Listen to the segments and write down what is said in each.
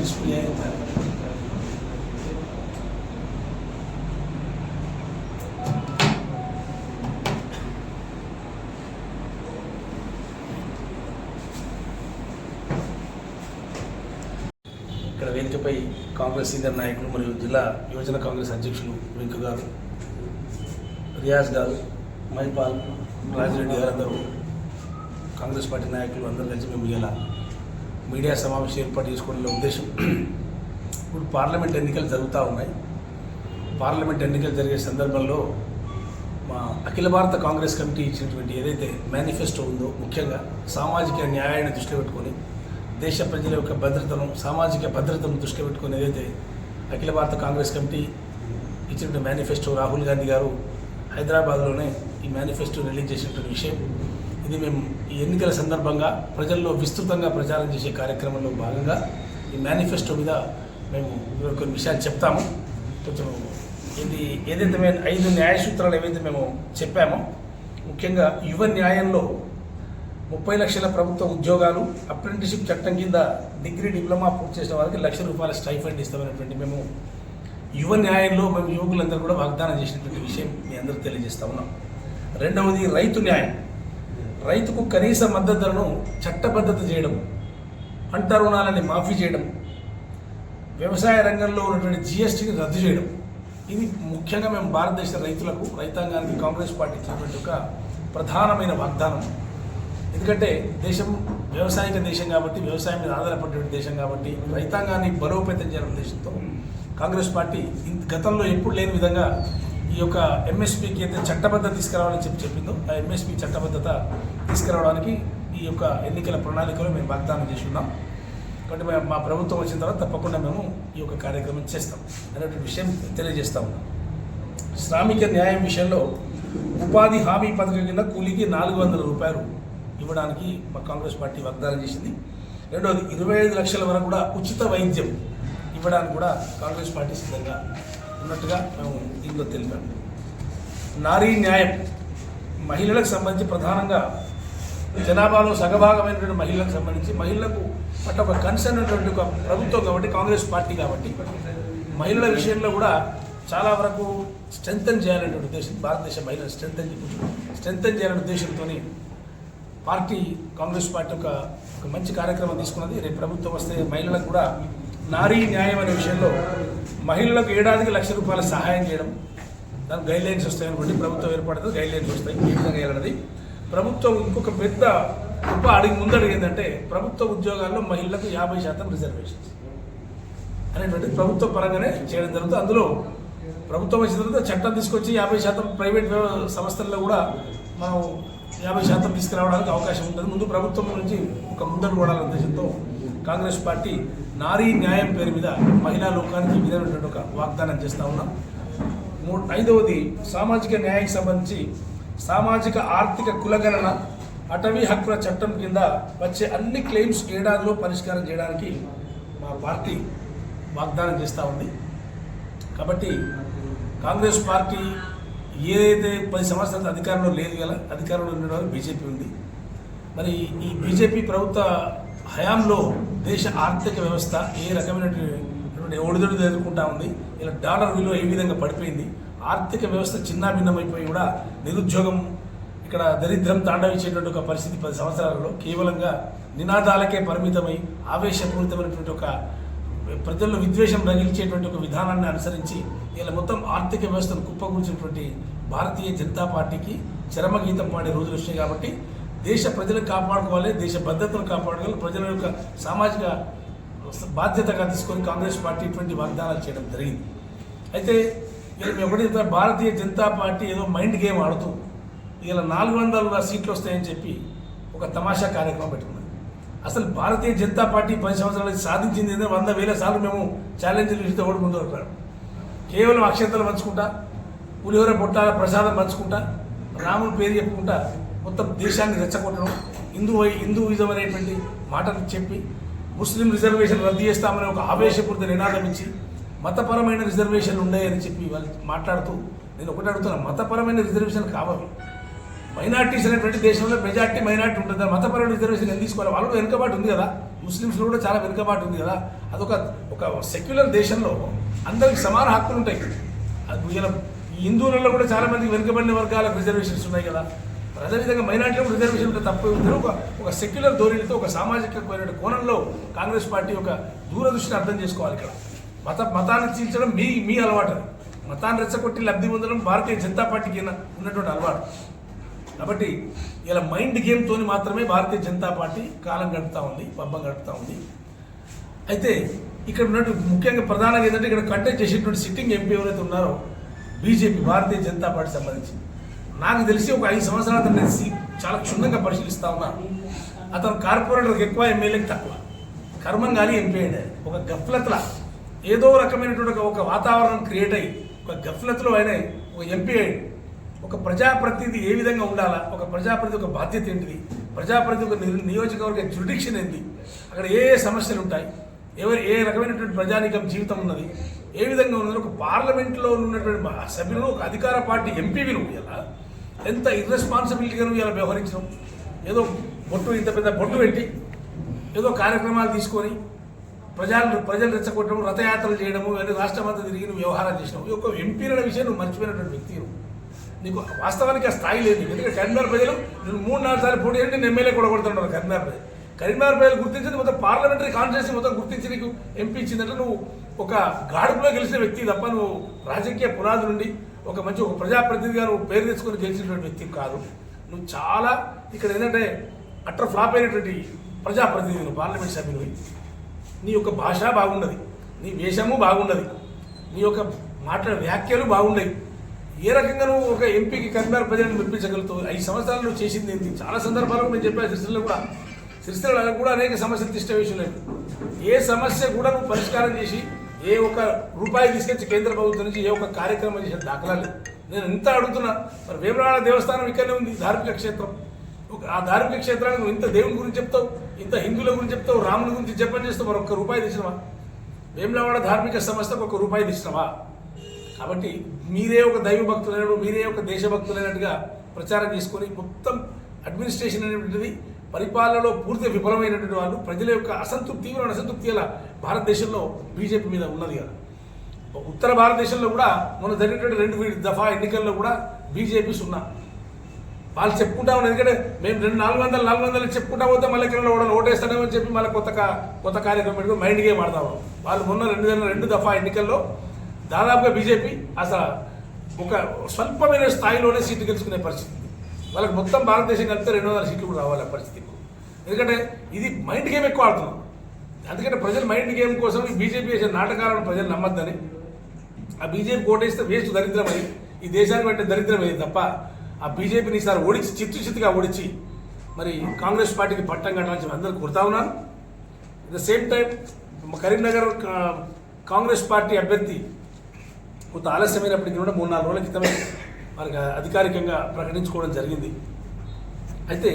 Display ఇక్కడ వేదికపై Congress senior నాయకులు మరియు జిల్లా యువజన కాంగ్రెస్ అధ్యక్షులు వెంకు గారు రియాజ్ గారు మైపాల్ రాజిరెడ్డి గారు అందరూ కాంగ్రెస్ పార్టీ నాయకులు అందరూ కలిసి మేము ఇలా మీడియా సమావేశం ఏర్పాటు చేసుకోవడంలో ఉద్దేశం. ఇప్పుడు పార్లమెంట్ ఎన్నికలు జరుగుతూ ఉన్నాయి. పార్లమెంట్ ఎన్నికలు జరిగే సందర్భంలో మా అఖిల భారత కాంగ్రెస్ కమిటీ ఇచ్చినటువంటి ఏదైతే మేనిఫెస్టో ఉందో ముఖ్యంగా సామాజిక న్యాయాన్ని దృష్టిలో పెట్టుకొని దేశ ప్రజల యొక్క భద్రతను సామాజిక భద్రతను దృష్టిలో పెట్టుకొని ఏదైతే అఖిల భారత కాంగ్రెస్ కమిటీ ఇచ్చినటువంటి మేనిఫెస్టో రాహుల్ గాంధీ గారు హైదరాబాద్లోనే ఈ మేనిఫెస్టో రిలీజ్ చేసినటువంటి విషయం ఇది మేము ఈ ఎన్నికల సందర్భంగా ప్రజల్లో విస్తృతంగా ప్రచారం చేసే కార్యక్రమంలో భాగంగా ఈ మేనిఫెస్టో మీద మేము కొన్ని విషయాలు చెప్తాము. కొంచెం ఇది ఏదైతే మేము ఐదు న్యాయ సూత్రాలు ఏవైతే మేము చెప్పామో ముఖ్యంగా యువ న్యాయంలో ముప్పై లక్షల ప్రభుత్వ ఉద్యోగాలు అప్రెంటిషిప్ చట్టం కింద డిగ్రీ డిప్లొమా పూర్తి చేసిన వారికి లక్ష రూపాయల స్టైఫండ్ ఇస్తామనేటువంటి మేము యువ న్యాయంలో మేము యువకులందరూ కూడా వాగ్దానం చేసినటువంటి విషయం మీ అందరూ తెలియజేస్తా ఉన్నాం. రెండవది రైతు న్యాయం. రైతుకు కనీస మద్దతు ధరను చట్టబద్ధత చేయడం పంట రుణాలని మాఫీ చేయడం వ్యవసాయ రంగంలో ఉన్నటువంటి జిఎస్టీని రద్దు చేయడం. ఇది ముఖ్యంగా మేము భారతదేశ రైతులకు రైతాంగానికి కాంగ్రెస్ పార్టీ ఇచ్చినటువంటి ఒక ప్రధానమైన వాగ్దానం. ఎందుకంటే దేశం వ్యవసాయక దేశం కాబట్టి వ్యవసాయం మీద ఆధారపడేటువంటి దేశం కాబట్టి రైతాంగాన్ని బలోపేతం చేయాలనే ఉద్దేశంతో కాంగ్రెస్ పార్టీ గతంలో ఎప్పుడు లేని విధంగా ఈ యొక్క ఎంఎస్పీకి అయితే చట్టబద్ధత తీసుకురావాలని చెప్పి చెప్పిందో ఆ ఎంఎస్పీ చట్టబద్ధత తీసుకురావడానికి ఈ యొక్క ఎన్నికల ప్రణాళికలో మేము వాగ్దానం చేసి ఉన్నాం కాబట్టి మేము మా ప్రభుత్వం వచ్చిన తర్వాత తప్పకుండా మేము ఈ యొక్క కార్యక్రమం చేస్తాం అనేటువంటి విషయం తెలియజేస్తా ఉన్నాం. శ్రామిక న్యాయం విషయంలో ఉపాధి హామీ పథకం కింద కూలీకి నాలుగు వందల రూపాయలు ఇవ్వడానికి మా కాంగ్రెస్ పార్టీ వాగ్దానం చేసింది. రెండవది ఇరవై ఐదు లక్షల వరకు కూడా ఉచిత వైద్యం ఇవ్వడానికి కూడా కాంగ్రెస్ పార్టీ సిద్ధంగా ఉన్నట్టుగా మేము దీంట్లో తెలిపాము నారీ న్యాయం మహిళలకు సంబంధించి ప్రధానంగా జనాభాలో సగభాగమైనటువంటి మహిళలకు సంబంధించి మహిళలకు పట్ల ఒక కన్సర్న్ ఉన్నటువంటి ఒక ప్రభుత్వం కాబట్టి కాంగ్రెస్ పార్టీ కాబట్టి మహిళల విషయంలో కూడా చాలా వరకు స్ట్రెంగ్తన్ చేయాలనే ఉద్దేశం భారతదేశ మహిళలు స్ట్రెంగ్తన్ స్ట్రెంగ్తన్ చేయాలనే ఉద్దేశంతో పార్టీ కాంగ్రెస్ పార్టీ ఒక ఒక మంచి కార్యక్రమం తీసుకున్నది. రేపు ప్రభుత్వం వస్తే మహిళలకు కూడా నారీ న్యాయం అనే విషయంలో మహిళలకు ఏడాదికి లక్ష రూపాయల సహాయం చేయడం దానికి గైడ్ లైన్స్ వస్తాయి అనుకోండి ప్రభుత్వం ఏర్పడుతుంది గైడ్ లైన్స్ వస్తాయి ఈ విధంగా చేయాలన్నది. ప్రభుత్వం ఇంకొక పెద్ద గొప్ప అడిగి ముందడుగు ఏంటంటే ప్రభుత్వ ఉద్యోగాల్లో మహిళలకు యాభై శాతం రిజర్వేషన్స్ అనేటువంటిది ప్రభుత్వ పరంగానే చేయడం జరుగుతుంది. అందులో ప్రభుత్వం వచ్చిన తర్వాత చట్టం తీసుకొచ్చి యాభై శాతం ప్రైవేట్ సంస్థల్లో కూడా మనం యాభై శాతం తీసుకురావడానికి అవకాశం ఉంటుంది. ముందు ప్రభుత్వం నుంచి ఒక ముందడు కూడా ఉద్దేశంతో కాంగ్రెస్ పార్టీ నారీ న్యాయం పేరు మీద మహిళా లోకానికి విధమైనటువంటి ఒక వాగ్దానం చేస్తూ ఉన్నాం. మూడు ఐదవది సామాజిక న్యాయానికి సంబంధించి సామాజిక ఆర్థిక కులగణన అటవీ హక్కుల చట్టం కింద వచ్చే అన్ని క్లెయిమ్స్ ఏడాదిలో పరిష్కారం చేయడానికి మా పార్టీ వాగ్దానం చేస్తూ ఉంది. కాబట్టి కాంగ్రెస్ పార్టీ ఏదైతే పది సంవత్సరాల అధికారంలో లేదు కదా అధికారంలో ఉండడం బీజేపీ ఉంది. మరి ఈ బీజేపీ ప్రభుత్వ హయాంలో దేశ ఆర్థిక వ్యవస్థ ఏ రకమైనటువంటి ఒడిదొడి ఎదుర్కొంటా ఉంది. ఇలా డాలర్ విలువ ఏ విధంగా పడిపోయింది? ఆర్థిక వ్యవస్థ చిన్నాభిన్నమైపోయి కూడా నిరుద్యోగం ఇక్కడ దరిద్రం తాండవించేటువంటి ఒక పరిస్థితి పది సంవత్సరాలలో కేవలంగా నినాదాలకే పరిమితమై ఆవేశపూరితమైనటువంటి ఒక ప్రజల్లో విద్వేషం రగిల్చేటువంటి ఒక విధానాన్ని అనుసరించి ఇలా మొత్తం ఆర్థిక వ్యవస్థను కుప్పకూల్చినటువంటి భారతీయ జనతా పార్టీకి చరమగీతం పాడే రోజులు వచ్చాయి కాబట్టి దేశ ప్రజలను కాపాడుకోవాలి దేశ భద్రతను కాపాడుకోవాలి ప్రజల యొక్క సామాజిక బాధ్యతగా తీసుకొని కాంగ్రెస్ పార్టీ ఇటువంటి వాగ్దానాలు చేయడం జరిగింది. అయితే ఇలా మేము భారతీయ జనతా పార్టీ ఏదో మైండ్ గేమ్ ఆడుతూ ఇలా నాలుగు వందల సీట్లు వస్తాయని చెప్పి ఒక తమాషా కార్యక్రమం పెట్టుకున్నాం అసలు భారతీయ జనతా పార్టీ పది సంవత్సరాలు సాధించింది ఏంటంటే వంద వేల సార్లు మేము ఛాలెంజ్లు ఇస్తే ఓడి ముందు వస్తారు కేవలం అక్షంతలు పంచుకుంటా పులిహోర పొట్టాల ప్రసాదం పంచుకుంటా రాముని పేరు చెప్పుకుంటా మొత్తం దేశాన్ని రెచ్చగొట్టడం హిందూ హిందూయిజం అనేటువంటి మాటలు చెప్పి ముస్లిం రిజర్వేషన్ రద్దు చేస్తామని ఒక ఆవేశపూరిత నినాదం ఇచ్చి మతపరమైన రిజర్వేషన్లు ఉన్నాయని చెప్పి వాళ్ళు మాట్లాడుతూ నేను ఒకటి అడుగుతున్నా మతపరమైన రిజర్వేషన్ కావాలి మైనార్టీస్ అనేటువంటి దేశంలో మెజార్టీ మైనార్టీ ఉంటుంది మతపరమైన రిజర్వేషన్ ఎందుకు తీసుకోవాలి? వాళ్ళు వెనుకబాటు ఉంది కదా ముస్లిమ్స్లో కూడా చాలా వెనుకబాటు ఉంది కదా అదొక ఒక సెక్యులర్ దేశంలో అందరికి సమాన హక్కులు ఉంటాయి. అది ఇలా ఈ హిందువులలో కూడా చాలామందికి వెనుకబడిన వర్గాలకు రిజర్వేషన్స్ ఉన్నాయి కదా అదేవిధంగా మైనార్టీలో రిజర్వేషన్ ఉంటే తప్ప ఉంది ఒక ఒక సెక్యులర్ ధోరణితో ఒక సామాజిక కోణంలో కాంగ్రెస్ పార్టీ ఒక దూరదృష్టిని అర్థం చేసుకోవాలి ఇక్కడ. మత మతాన్ని చీల్చడం మీ మీ అలవాటు మతాన్ని రెచ్చగొట్టి లబ్ధి పొందడం భారతీయ జనతా పార్టీకి ఉన్నటువంటి అలవాటు. కాబట్టి ఇలా మైండ్ గేమ్తో మాత్రమే భారతీయ జనతా పార్టీ కాలం గడుపుతూ ఉంది పబ్బం గడుపుతూ ఉంది. అయితే ఇక్కడ ఉన్నట్టు ముఖ్యంగా ప్రధానంగా ఏంటంటే ఇక్కడ కంటెక్ట్ చేసేటువంటి సిట్టింగ్ ఎంపీ ఎవరైతే ఉన్నారో బీజేపీ భారతీయ జనతా పార్టీ సంబంధించింది నాకు తెలిసి ఒక ఐదు సంవత్సరాల క్రితం నేను చాలా క్షుణ్ణంగా పరిశీలిస్తా ఉన్నా. అతను కార్పొరేటర్కి ఎక్కువ ఎమ్మెల్యేకి తక్కువ. కర్మం కానీ ఎంపీ ఒక గఫ్లత్ల ఏదో రకమైనటువంటి ఒక- వాతావరణం క్రియేట్ అయ్యి ఒక గఫ్లత్లో ఆయన ఒక ఎంపీ అయ్యాడు ఒక ప్రజాప్రతినిధి ఏ విధంగా ఉండాలా ఒక ప్రజాప్రతి ఒక బాధ్యత ఏంటిది ప్రజాప్రతి ఒక నియోజకవర్గ జ్యుడిక్షన్ ఏంటి అక్కడ ఏ ఏ సమస్యలు ఉంటాయి ఎవరు ఏ రకమైనటువంటి ప్రజానికం జీవితం ఉన్నది ఏ విధంగా ఉన్నది ఒక పార్లమెంట్లో ఉన్నటువంటి సభ్యులు ఒక అధికార పార్టీ ఎంపీవి ఎలా? ఎంత ఇర్రెస్పాన్సిబిలిటీగా ఇలా వ్యవహరించడం ఏదో బొట్టు ఇంత పెద్ద బొట్టు పెట్టి ఏదో కార్యక్రమాలు తీసుకొని ప్రజలు ప్రజలు రెచ్చగొట్టడం రథయాత్రలు చేయడము అని రాష్ట్రం అంతా తిరిగి నువ్వు వ్యవహారాలు చేసినావు. ఈ యొక్క ఎంపీ అనే విషయం నువ్వు మర్చిపోయినటువంటి వ్యక్తి నువ్వు. నీకు వాస్తవానికి ఆ స్థాయి లేదు. ఎందుకంటే కరీంనగర్ ప్రజలు నేను మూడు నాలుగు సార్లు పోటీ చేయండి నేను ఎమ్మెల్యే కూడా కొడుతుంటాను కరీంనగర్ ప్రజలు. కరీంనగర్ ప్రజలు గుర్తించింది మొత్తం పార్లమెంటరీ కాన్ఫరెన్స్ మొత్తం గుర్తించి నీకు ఎంపీ ఇచ్చిందంటే నువ్వు ఒక గాడుపులో గెలిచిన వ్యక్తి తప్ప నువ్వు రాజకీయ పునాది నుండి ఒక మంచి ఒక ప్రజాప్రతినిధిగా నువ్వు పేరు తెచ్చుకొని గెలిచినటువంటి వ్యక్తి కాదు. నువ్వు చాలా ఇక్కడ ఏంటంటే అట్ర ఫ్లాప్ అయినటువంటి ప్రజాప్రతినిధులు పార్లమెంట్ సభ్యులు. నీ యొక్క భాష బాగున్నది నీ వేషము బాగున్నది నీ యొక్క మాట్లాడే వ్యాఖ్యలు బాగున్నాయి ఏ రకంగా నువ్వు ఒక ఎంపీకి కన్వీనర్ ప్రజలను మెప్పించగలుగుతావు? ఐదు సంవత్సరాలు నువ్వు చేసింది ఏంటి చాలా సందర్భాలు నేను చెప్పాను సిరిసిల్లో కూడా సిరిసిల్లో కూడా అనేక సమస్యలు తిష్ట విషయం ఏ సమస్య కూడా నువ్వు పరిష్కారం చేసి ఏ ఒక్క రూపాయి తీసుకొచ్చి కేంద్ర ప్రభుత్వం నుంచి ఏ ఒక్క కార్యక్రమం చేసే దాఖలాలు నేను ఇంత అడుగుతున్నా మరి వేమరాడ దేవస్థానం ఇక్కడనే ఉంది ధార్మిక క్షేత్రం. ఒక ఆ ధార్మిక క్షేత్రానికి నువ్వు ఇంత దేవుని గురించి చెప్తావు ఇంత హిందువుల గురించి చెప్తావు రాముని గురించి జపం చేస్తావు మరి ఒక్క రూపాయి తీసినవా? వేములవాడ ధార్మిక సంస్థకు ఒక రూపాయి తీసినవా? కాబట్టి మీరే ఒక దైవ భక్తులైనట్టు మీరే ఒక దేశభక్తులైనట్టుగా ప్రచారం చేసుకొని మొత్తం అడ్మినిస్ట్రేషన్ అనేటువంటిది పరిపాలనలో పూర్తి విఫలమైనటువంటి వాళ్ళు ప్రజల యొక్క అసంతృప్తి తీవ్రమైన అసంతృప్తి అలా భారతదేశంలో బీజేపీ మీద ఉన్నది కదా. ఉత్తర భారతదేశంలో కూడా మొన్న జరిగినటువంటి రెండు దఫా ఎన్నికల్లో కూడా బీజేపీ సున్నా. వాళ్ళు చెప్పుకుంటా ఉన్నారు. ఎందుకంటే మేము రెండు నాలుగు వందలు నాలుగు వందలు చెప్పుకుంటా పోతే మళ్ళీ ఇక్కడ కూడా ఓటేస్తాడేమని చెప్పి మళ్ళీ కొత్త కొత్త కార్యక్రమం పెట్టుకుని మైండ్ గేమ్ ఆడతాము వాళ్ళు మొన్న రెండు వేల రెండు దఫా ఎన్నికల్లో దాదాపుగా బీజేపీ అసలు ఒక స్వల్పమైన స్థాయిలోనే సీట్లు గెలుచుకునే పరిస్థితి. వాళ్ళకి మొత్తం భారతదేశం కలిపితే రెండు వందల సీట్లు కూడా రావాలి ఆ పరిస్థితి. ఎందుకంటే ఇది మైండ్ గేమ్ ఎక్కువ ఆడుతున్నాం? అందుకంటే ప్రజలు మైండ్ గేమ్ కోసం ఈ బీజేపీ చేసే నాటకాలను ప్రజలు నమ్మద్దని. ఆ బీజేపీ ఓటేస్తే వేస్ట్ దరిద్రమని ఈ దేశానికి పెట్టే దరిద్రమైంది తప్ప ఆ బీజేపీని ఈసారి ఓడించి చిత్తు చిత్తుగా ఓడించి మరి కాంగ్రెస్ పార్టీకి పట్టం కట్టాలని అందరూ కోరుతా ఉన్నాను the same time Karimnagar Congress party అభ్యర్థి కొంత ఆలస్యమైనప్పటికీ కూడా మూడు నాలుగు రోజుల క్రితమే మనకి అధికారికంగా ప్రకటించుకోవడం జరిగింది. అయితే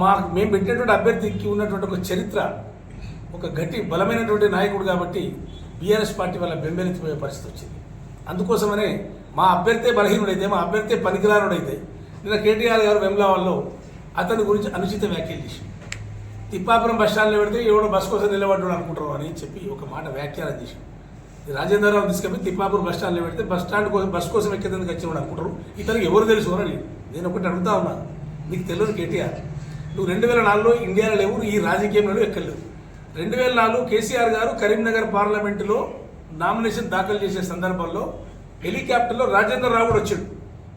మా మేము పెట్టినటువంటి అభ్యర్థికి ఉన్నటువంటి ఒక చరిత్ర ఒక గట్టి బలమైనటువంటి నాయకుడు కాబట్టి బీఆర్ఎస్ పార్టీ వల్ల బెంబెలెత్తిపోయే పరిస్థితి వచ్చింది. అందుకోసమనే మా అభ్యర్థే బలహీనుడైతే మా అభ్యర్థే పనికిరానుడైతే నిన్న కేటీఆర్ గారు వెమ్లావాల్లో అతని గురించి అనుచిత వ్యాఖ్యలు చేసి తిప్పాపురం బస్ స్టాండ్లో పెడితే ఎవడో బస్ కోసం నిలబడ్డాడు అనుకుంటారు అని చెప్పి ఒక మాట వ్యాఖ్యానం చేసి రాజేంద్రరావు తీసుకెళ్ళి తిప్పాపురం బస్ స్టాండ్లో పెడితే బస్ స్టాండ్ కోసం బస్ కోసం ఎక్కేందుకు వచ్చేవాడు అనుకుంటారు. ఇతనికి ఎవరు తెలుసు అని నేను ఒకటి అడుగుతా ఉన్నాను నీకు తెలియదు కేటీఆర్. నువ్వు రెండు వేల నాలుగులో ఇండియాలో లేవు ఈ రాజకీయంలో ఎక్కలేవు రెండు వేల నాలుగు కేసీఆర్ గారు కరీంనగర్ పార్లమెంటులో నామినేషన్ దాఖలు చేసే సందర్భంలో హెలికాప్టర్లో రాజేంద్ర రావు కూడా వచ్చాడు.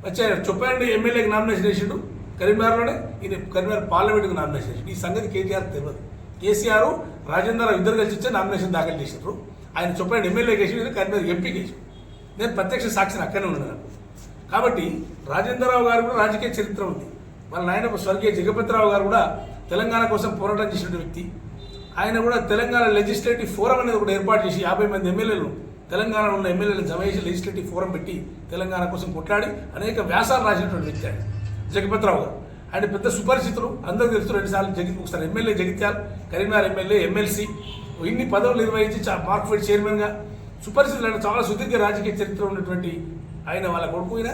వచ్చాడు. చొప్పారెడ్డి ఎమ్మెల్యేకి నామినేషన్ వేసిండు. కరీంనగర్లోనే ఈయన కరీంనగర్ పార్లమెంట్కి నామినేషన్ వేసిండు. ఈ సంగతి కేటీఆర్ తెలియదు. కేసీఆర్ రాజేంద్ర రావు ఇద్దరు కలిసి వచ్చే నామినేషన్ దాఖలు చేసిండ్రు. ఆయన చొప్పారెడ్డి ఎమ్మెల్యేకి వేసి కరీంనగర్ ఎంపీకి వేసి నేను ప్రత్యక్ష సాక్షిని అక్కడనే ఉన్నాను కాబట్టి కాబట్టి రాజేంద్రరావు గారు కూడా రాజకీయ చరిత్ర ఉంది. వాళ్ళ నాయన స్వర్గీయ జగపతిరావు గారు కూడా తెలంగాణ కోసం పోరాటం చేసిన వ్యక్తి. ఆయన కూడా తెలంగాణ లెజిస్లేటివ్ ఫోరం అనేది ఒకటి ఏర్పాటు చేసి యాభై మంది ఎమ్మెల్యేలు తెలంగాణలో ఉన్న ఎమ్మెల్యేలను జమ చేసి లెజిస్లేటివ్ ఫోరం పెట్టి తెలంగాణ కోసం కొట్లాడి అనేక వ్యాసాలు రాసినటువంటి వ్యక్తి ఆయన. జగపతిరావు గారు. ఆయన పెద్ద సుపరిచితులు. అందరూ తెలుసు రెండుసార్లు జగిత్ ఒకసారి MLA Jagityal Karimnagar MLA MLC. ఇన్ని పదవులు నిర్వహించి చా- మార్క్ఫెడ్ చైర్మన్గా సుపరిచితులు ఆయన చాలా సుదీర్ఘ రాజకీయ చరిత్ర ఉన్నటువంటి ఆయన వాళ్ళ కొడుకు అయిన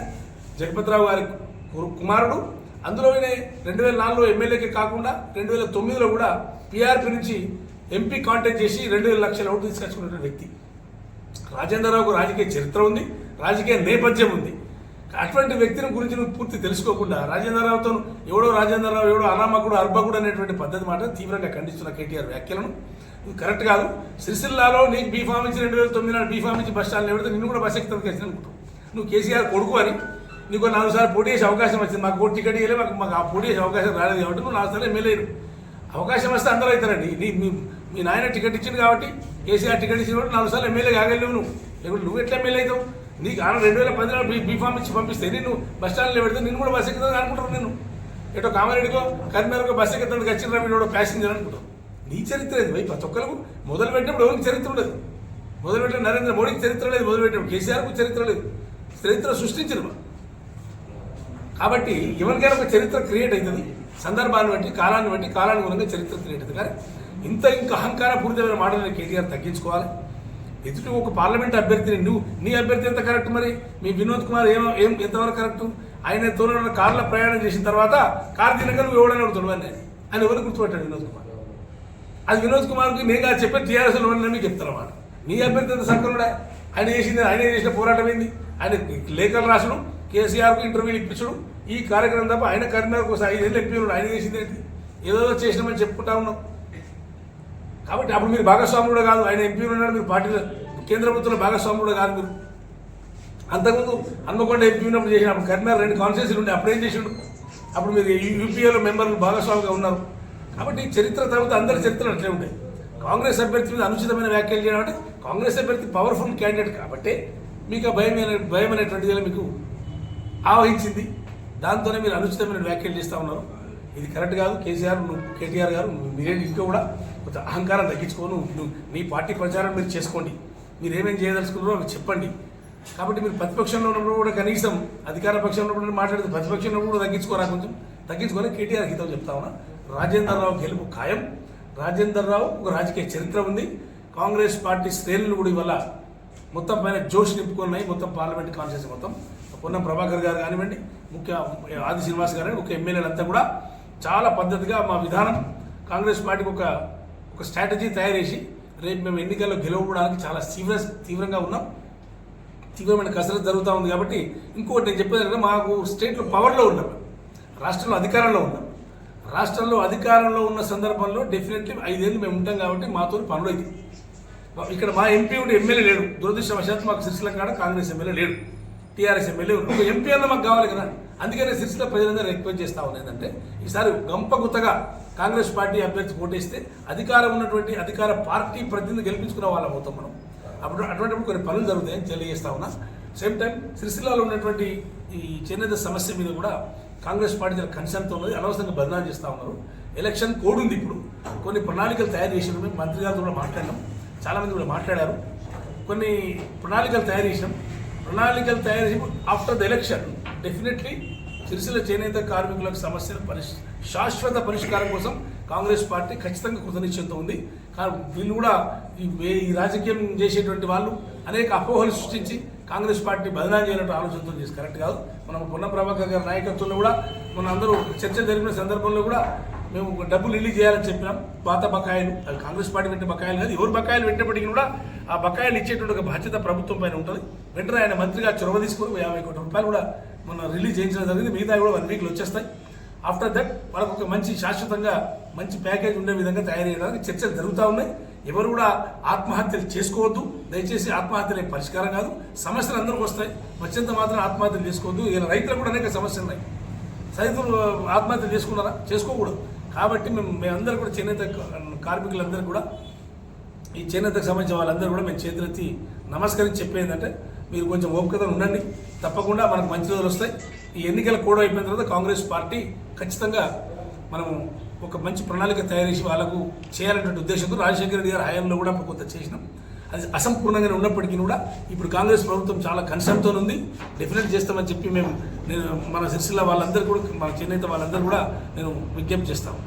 జగపతిరావు గారి కుమారుడు. అందులోనే రెండు వేల నాలుగులో ఎమ్మెల్యేకి కాకుండా రెండు వేల తొమ్మిదిలో కూడా పీఆర్పీ నుంచి ఎంపీ కాంటాక్ట్ చేసి రెండు వేల లక్షల ఓటు తీసుకొచ్చుకున్నటువంటి వ్యక్తి. రాజేంద్రరావుకు రాజకీయ చరిత్ర ఉంది రాజకీయ నేపథ్యం ఉంది. అటువంటి వ్యక్తిని గురించి నువ్వు పూర్తి తెలుసుకోకుండా రాజేంద్రరావుతో ఎవడో రాజేంద్రరావు ఎవడో అనామకుడు అర్భకుడు అనేటువంటి పద్ధతి మాట తీవ్రంగా ఖండిస్తున్న కేటీఆర్ వ్యాఖ్యలను. ఇది కరెక్ట్ కాదు. సిరిసిల్లాలో నీకు బీఫామ్ ఇచ్చి రెండు వేల తొమ్మిది నాడు బీఫామ్ ఇచ్చి బస్ స్టాండ్ ఎవరితో నిన్ను కూడా బస్ ఎక్కుతాను కలిసి అనుకుంటావు. నువ్వు కేసీఆర్ కొడుకు అని నీకు నాలుగు సార్లు పోటీ చేసే అవకాశం వచ్చింది. మాకు పోటీ టికెట్ ఇవ్వలే మాకు మాకు ఆ పోటీ చేసే అవకాశం రాలేదు కాబట్టి నువ్వు నాలుగు సార్లు ఎమ్మెల్యేరు అవకాశం వస్తే అందరూ అవుతారండి నీ మీ మీ నాయన టికెట్ ఇచ్చింది కాబట్టి కేసీఆర్ టికెట్ ఇచ్చిన కాబట్టి నాలుగు సార్లు ఎమ్మెల్యే కాగలేవు నువ్వు. లేకుంటే నువ్వు ఎట్లా ఎమ్మెల్యే అవుతావు? నీకు ఆన రెండు వేల పదిలో బీ బీఫామ్ ఇచ్చి పంపిస్తే నేను బస్ స్టాండ్లో పెడితే నేను కూడా బస్ ఎక్కుతుంది అనుకుంటాను నేను ఎటో కామారెడ్డికో కరీంనగర్కో బస్ ఎక్కుతానికి వచ్చిన వీడు ప్యాసింజర్ అనుకుంటాం నీ చరిత్ర లేదు భయ్ ప్రతి ఒక్కరికి మొదలు పెట్టినప్పుడు ఎవరికి చరిత్ర ఉండదు? మొదలు పెట్టిన నరేంద్ర మోడీకి చరిత్ర లేదు మొదలు పెట్టినప్పుడు కేసీఆర్కు చరిత్ర లేదు. చరిత్ర సృష్టించరు. కాబట్టి ఎవరికైనా ఒక చరిత్ర క్రియేట్ అవుతుంది. సందర్భాన్ని బట్టి కాలాన్ని బట్టి కాలానుగుణంగా చరిత్ర క్రియేట్ అవుతుంది. కానీ ఇంత ఇంకా అహంకారపూరితమైన మాటలు కేటీఆర్ తగ్గించుకోవాలి. ఎదుటి ఒక పార్లమెంట్ అభ్యర్థిని నువ్వు నీ అభ్యర్థి ఎంత కరెక్ట్ మరి? మీ వినోద్ కుమార్ ఏం ఏం ఎంతవరకు కరెక్ట్ ఆయన తోలిన కార్లో ప్రయాణం చేసిన తర్వాత కార్ తినక నువ్వు ఎవడని అడుగుతాడు అని ఆయన ఎవరు గుర్తుపెట్టాడు వినోద్ కుమార్? అది వినోద్ కుమార్కి నేను కాదు చెప్పే టీఆర్ఎస్ మీకు చెప్తాను అన్నమాట. నీ అభ్యర్థి ఎంత సంకరుడా ఆయన చేసింది ఆయన చేసిన పోరాటం ఏంది? ఆయన లేఖలు రాసడం కేసీఆర్కు ఇంటర్వ్యూలు ఇప్పించడం. ఈ కార్యక్రమం తప్ప ఆయన కరీంనగర్కు ఒకసారి ఐదేళ్ళు ఎంపీ ఉన్నాడు. ఆయన చేసింది ఏంటి? ఏదో చేసినామని చెప్పుకుంటా ఉన్నాం. కాబట్టి అప్పుడు మీరు భాగస్వాములు కూడా కాదు. ఆయన ఎంపీ ఉన్నాడు. మీరు పార్టీలో కేంద్ర ప్రభుత్వంలో భాగస్వాములు కూడా కాదు మీరు. అంతకుముందు హన్మకొండ ఎంపీ ఉన్నప్పుడు చేసిన అప్పుడు కరీంనగర్ రెండు కాన్స్టిట్యూన్సీలు ఉండే. అప్పుడు ఏం చేసిండు? అప్పుడు మీరు యూపీఏలో మెంబర్లు భాగస్వామిగా ఉన్నారు. కాబట్టి చరిత్ర తర్వాత అందరి చరిత్రలు అట్లే ఉంటాయి కాంగ్రెస్ అభ్యర్థి మీద అనుచితమైన వ్యాఖ్యలు చేయడం అంటే కాంగ్రెస్ అభ్యర్థి పవర్ఫుల్ క్యాండిడేట్ కాబట్టి మీకు ఆ భయం అనే- భయం అనేటువంటిది మీకు ఆవహించింది? దాంతోనే మీరు అనుచితమైన వ్యాఖ్యలు చేస్తూ ఉన్నారు. ఇది కరెక్ట్ కాదు. కేసీఆర్ నువ్వు కేటీఆర్ గారు మీరే ఇంకా కూడా కొంత అహంకారం తగ్గించుకోను నువ్వు మీ పార్టీ ప్రచారం మీరు చేసుకోండి. మీరు ఏమేం చేయదలుచుకున్నారో అవి చెప్పండి. కాబట్టి మీరు ప్రతిపక్షంలో ఉన్నప్పుడు కూడా కనీసం అధికార పక్షంలో ఉన్నప్పుడు మాట్లాడితే ప్రతిపక్షంలో కూడా తగ్గించుకోరా కొంచెం? తగ్గించుకొని కేటీఆర్ హితం చెప్తా ఉన్నా. రాజేందర్ రావు గెలుపు ఖాయం. రాజేందర్ రావు ఒక రాజకీయ చరిత్ర ఉంది. కాంగ్రెస్ పార్టీ శ్రేణులు కూడా ఇవాళ మొత్తం పైన జోష్ నింపుకున్నాయి. మొత్తం పార్లమెంట్ కాన్స్టిట్యూన్సీ మొత్తం. ఉన్న ప్రభాకర్ గారు కానివ్వండి ముఖ్య ఆది శ్రీనివాస్ గారు ఒక ఎమ్మెల్యేలంతా కూడా చాలా పద్ధతిగా మా విధానం కాంగ్రెస్ పార్టీకి ఒక ఒక స్ట్రాటజీ తయారు చేసి రేపు మేము ఎన్నికల్లో గెలవడానికి చాలా తీవ్ర తీవ్రంగా ఉన్నాం. తీవ్రమైన కసరత్తు జరుగుతూ ఉంది కాబట్టి ఇంకోటి నేను చెప్పేది మాకు స్టేట్లో పవర్లో ఉన్నాం. రాష్ట్రంలో అధికారంలో ఉన్నాం. రాష్ట్రంలో అధికారంలో ఉన్న సందర్భంలో డెఫినెట్లీ ఐదేళ్ళు మేము ఉంటాం కాబట్టి మాతో పనులు అయితే. ఇక్కడ మా ఎంపీ ఉండే ఎమ్మెల్యే లేడు. దురదృష్టవశాత్తు మాకు సిరిసిల్ల కాడ కాంగ్రెస్ ఎమ్మెల్యే లేడు. టీఆర్ఎస్ ఎమ్మెల్యే ఒక ఎంపీ అన్న మాకు కావాలి కదా. అందుకనే సిరిసిల్ల ప్రజలందరూ రిక్వెస్ట్ చేస్తా ఉంది ఏంటంటే ఈసారి గంపగుతగా కాంగ్రెస్ పార్టీ అభ్యర్థి పోటీస్తే అధికారం ఉన్నటువంటి అధికార పార్టీ ప్రతినిధి గెలిపించుకున్న వాళ్ళం అవుతాం మనం. అప్పుడు అటువంటిప్పుడు కొన్ని పనులు జరుగుతాయని తెలియజేస్తా ఉన్నా. సేమ్ టైం సిరిసిల్లాలో ఉన్నటువంటి ఈ చేనేత సమస్య మీద కూడా కాంగ్రెస్ పార్టీ చాలా కన్సర్న్తో ఉన్నది. అనవసరంగా బదనాలు చేస్తూ ఉన్నారు. ఎలక్షన్ కోడ్ ఉంది ఇప్పుడు. కొన్ని ప్రణాళికలు తయారు చేసిన మేము మంత్రి గారితో కూడా మాట్లాడినాం. చాలామంది కూడా మాట్లాడారు. కొన్ని ప్రణాళికలు తయారు చేసినాం. ప్రణాళికలు తయారు చేసి after the election definitely Sircilla చేనేత కార్మికులకు సమస్యల పరిష్ శాశ్వత పరిష్కారం కోసం కాంగ్రెస్ పార్టీ ఖచ్చితంగా కృతనిశ్చయంతో ఉంది. కానీ వీళ్ళు కూడా ఈ ఈ రాజకీయం చేసేటువంటి వాళ్ళు అనేక అపోహలు సృష్టించి కాంగ్రెస్ పార్టీ బదనాలు చేయాలంటే ఆలోచనతో చేసి కరెక్ట్ కాదు. మనం పొన్న ప్రభాకర్ గారి నాయకత్వంలో కూడా మన అందరూ చర్చ జరిపిన సందర్భంలో కూడా మేము డబ్బులు రిలీజ్ చేయాలని చెప్పినాం. పాత బకాయిలు అవి కాంగ్రెస్ పార్టీ పెట్టే బకాయిలు కాదు ఎవరు బకాయిలు పెట్టినప్పటికీ కూడా ఆ బకాయిలు ఇచ్చేటువంటి ఒక బాధ్యత ప్రభుత్వం పైన ఉంటుంది. వెంటనే ఆయన మంత్రిగా చొరవ తీసుకుని యాభై కోట్ల రూపాయలు కూడా మొన్న రిలీజ్ చేయించడం జరిగింది. మిగతా కూడా వన్ వీక్లో వచ్చేస్తాయి. ఆఫ్టర్ దట్ వాళ్ళకు ఒక మంచి శాశ్వతంగా మంచి ప్యాకేజ్ ఉండే విధంగా తయారు చేయడానికి చర్చలు జరుగుతూ ఉన్నాయి. ఎవరు కూడా ఆత్మహత్యలు చేసుకోవద్దు. దయచేసి ఆత్మహత్యలే పరిష్కారం కాదు. సమస్యలు అందరికీ వస్తాయి. వచ్చేంత మాత్రం ఆత్మహత్యలు చేసుకోవద్దు. ఇలా రైతులకు కూడా అనేక సమస్యలు ఉన్నాయి. రైతులు ఆత్మహత్యలు చేసుకున్నారా? చేసుకోకూడదు. కాబట్టి మేము మేమందరూ కూడా చేనేత కార్మికులందరూ కూడా ఈ చేనేతకు సంబంధించిన వాళ్ళందరూ కూడా మేము చేతులెత్తి నమస్కరించి చెప్పేందంటే మీరు కొంచెం ఓపికతో ఉండండి. తప్పకుండా మనకు మంచి రోజులు వస్తాయి. ఈ ఎన్నికల కూడా అయిపోయిన తర్వాత కాంగ్రెస్ పార్టీ ఖచ్చితంగా మనము ఒక మంచి ప్రణాళిక తయారు చేసి వాళ్ళకు చేయాలనేటువంటి ఉద్దేశంతో రాజశేఖర రెడ్డి గారి హయాంలో కూడా కొంత చేసినాం. అది అసంపూర్ణంగానే ఉన్నప్పటికీ కూడా ఇప్పుడు కాంగ్రెస్ ప్రభుత్వం చాలా కన్సర్న్తో ఉంది. డెఫినెట్ చేస్తామని చెప్పి మేము నేను మన సిరిసిల్ల వాళ్ళందరూ కూడా మన చేనేత వాళ్ళందరూ కూడా నేను విజ్ఞప్తి చేస్తాము.